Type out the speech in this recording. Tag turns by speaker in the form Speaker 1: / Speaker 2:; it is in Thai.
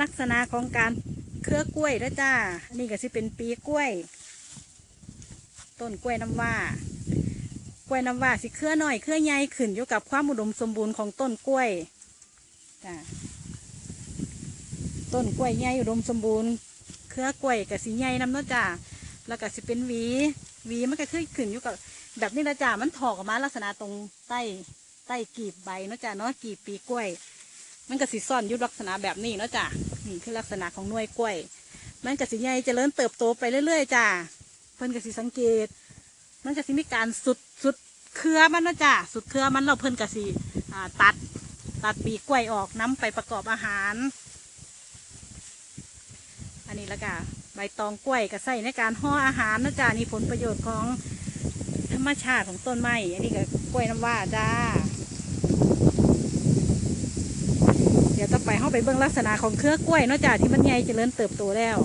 Speaker 1: ลักษณะของการเครือกล้วยนะจ้า นี่ก็สิเป็นปีกล้วย ต้นกล้วยน้ำว้ากล้วยน้ำว้าสิเครือหน่อยเครือใหญ่ขึ้นอยู่กับความอุดมสมบูรณ์ของต้นกล้วยจ้าต้นกล้วยใหญ่อุดมสมบูรณ์เครือกล้วยกับสีใหญ่น้ำเนาะจ้าแล้วก็สิเป็นหวีหวีมันก็ขึ้นขึ้นอยู่กับ แบบนี้นะจ้ามันถอกออกมาลักษณะตรงใต้ใต้กีบใบเนาะจ้าเนาะกีบปีกล้วย มันก็สิซ่อนยู่ลักษณะแบบนี้เนาะจ้านี่คือลักษณะของหน่วยกล้วย มันก็สิใหญ่เจริญเติบโตไปเรื่อยๆจ้าเพิ่นก็สิสังเกต มันก็สิมีการสุดสุดเครือมันเนาะจ้าสุดเครือมันเราเพิ่นก็สิตัดตัดปีกล้วยออกน้ำไปประกอบอาหาร อันนี้ล้วก็ใบตองกล้วยก็ใส่ในการห่ออาหารนะจ้านี่ผลประโยชน์ของธรรมชาติของต้นไม้อันนี้ก็กล้วยน้ำว้าจ้า เดี๋ยวต่อไปเข้าไปเบื้องลักษณะของเครือกล้วยเนาะจ้ะที่มันใหญ่เจริญเติบโตแล้ว